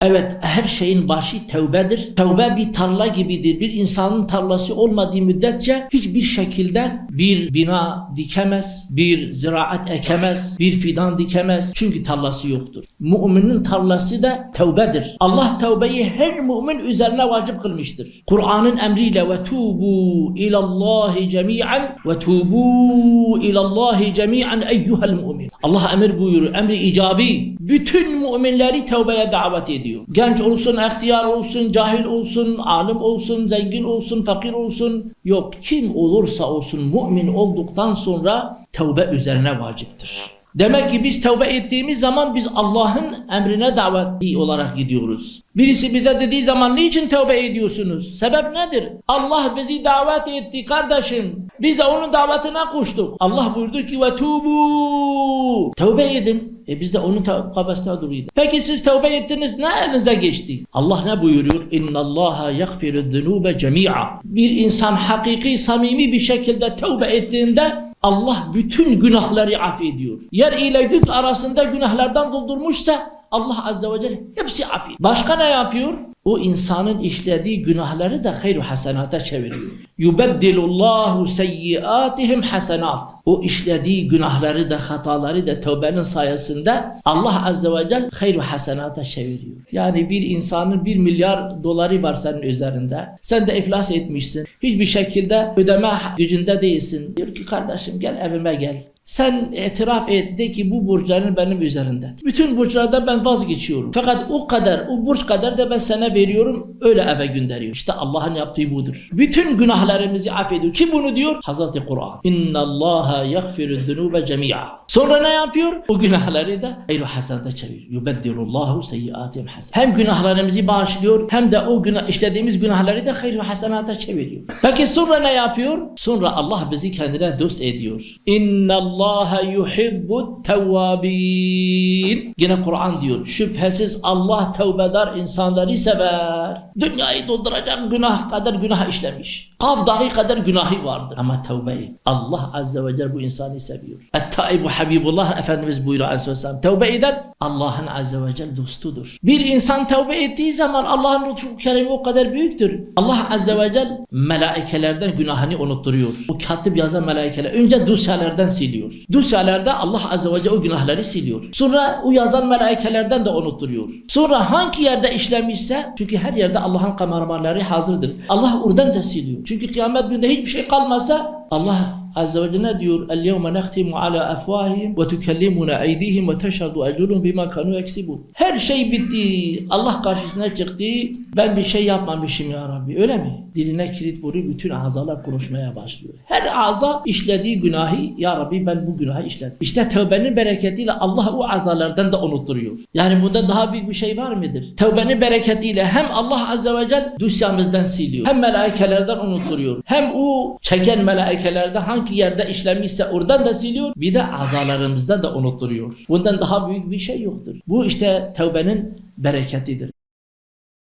Evet her şeyin başı tevbedir. Tevbe bir tarla gibidir. Bir insanın tarlası olmadığı müddetçe hiçbir şekilde bir bina dikemez, bir ziraat ekemez, bir fidan dikemez. Çünkü tarlası yoktur. Müminin tarlası da tevbedir. Allah tevbeyi her mümin üzerine vacip kılmıştır. Kur'an'ın emriyle ve tubu ilallahi cemi'an ve tubu ilallahi cemi'an eyyuhel mümin. Allah emir buyuruyor. Emri icabi. Bütün müminleri tevbeye davet ediyor. Genç olsun, ihtiyar olsun, cahil olsun, alim olsun, zengin olsun, fakir olsun. Yok kim olursa olsun mümin olduktan sonra tevbe üzerine vaciptir. Demek ki biz tevbe ettiğimiz zaman biz Allah'ın emrine davetli olarak gidiyoruz. Birisi bize dediği zaman niçin tevbe ediyorsunuz? Sebep nedir? Allah bizi davet etti kardeşim. Biz de onun davetine koştuk. Allah buyurdu ki ve tubu. Tevbe edin. E biz de onun kafasına duruyordu. Peki siz tevbe ettiniz ne elinize geçti? Allah ne buyuruyor? İnna Allaha yaghfiru zunube cemi'a. Bir insan hakiki samimi bir şekilde tevbe ettiğinde Allah bütün günahları affediyor. Yer ile gök arasında günahlardan doldurmuşsa Allah Azze ve Celle hepsi affediyor. Başka ne yapıyor? O insanın işlediği günahları da hayru hasenata çeviriyor. Yubeddilullahu seyyiatihim hasenat. O işlediği günahları da hataları da tövbenin sayesinde Allah Azze ve Celle hayru hasenata çeviriyor. Yani bir insanın bir milyar doları var senin üzerinde. Sen de iflas etmişsin. Hiçbir şekilde ödeme gücünde değilsin. Diyor ki kardeşim gel evime gel. Sen itiraf et de ki bu borçların benim üzerimde. Bütün borçlardan ben vazgeçiyorum. Fakat o kadar, o borç kadar da ben sana veriyorum. Öyle eve gönderiyor. İşte Allah'ın yaptığı budur. Bütün günahlarımızı affediyor. Kim bunu diyor? Hazreti Kur'an. İnna Allaha yaghfiru zunube cemi'a. Sonra ne yapıyor? O günahları da hayru hasenata çeviriyor. Yubeddilullahu seyyiatihim hasen. Hem günahlarımızı bağışlıyor hem de o günah işlediğimiz günahları da hayru hasenata çeviriyor. Peki sonra ne yapıyor? Sonra Allah bizi kendine dost ediyor. İnna Allah yuhibbu tevvabin. Yine Kur'an diyor. Şüphesiz Allah tevbedar insanları sever. Dünyayı dolduracak günah kadar günah işlemiş. Kav dahi kadar günahı vardır. Ama tevbe et. Allah Azze ve Celle bu insanı seviyor. Et-taibu Habibullah Efendimiz buyuruyor Aleyhisselam. Tevbe eden Allah'ın Azze ve Celle dostudur. Bir insan tevbe ettiği zaman Allah'ın lütfu keremi o kadar büyüktür. Allah Azze ve Celle melaikelerden günahını unutturuyor. O katip yazan melaikeler önce dosyalardan siliyor. Dosyalarda Allah Azze ve Celle o günahları siliyor. Sonra o yazan melaikelerden de unutturuyor. Sonra hangi yerde işlemişse çünkü her yerde Allah'ın kameramanları hazırdır. Allah oradan da siliyor. Çünkü kıyamet günde hiçbir şey kalmazsa Allah Azze ve Celle diyor ala afvahihim ve tukellimuna eydihim ve teşhadu eculuhum bima kanu yeksibun. Her şey bitti. Allah karşısına çıktı. Ben bir şey yapmamışım ya Rabbi. Öyle mi? Diline kilit vuruyor. Bütün azalar konuşmaya başlıyor. Her ağza işlediği günahı ya Rabbi ben bu günahı işledim. İşte tövbenin bereketiyle Allah o azalardan da unutturuyor. Yani bunda daha büyük bir şey var mıdır? Tövbenin bereketiyle hem Allah Azze ve Celle dosyamızdan siliyor. Hem melaikelerden unutturuyor. Hem o çeken melaikelerde hangi yerde işlemişse oradan da siliyor. Bir de azalarımızdan da unutturuyor. Bundan daha büyük bir şey yoktur. Bu işte tövbenin bereketidir.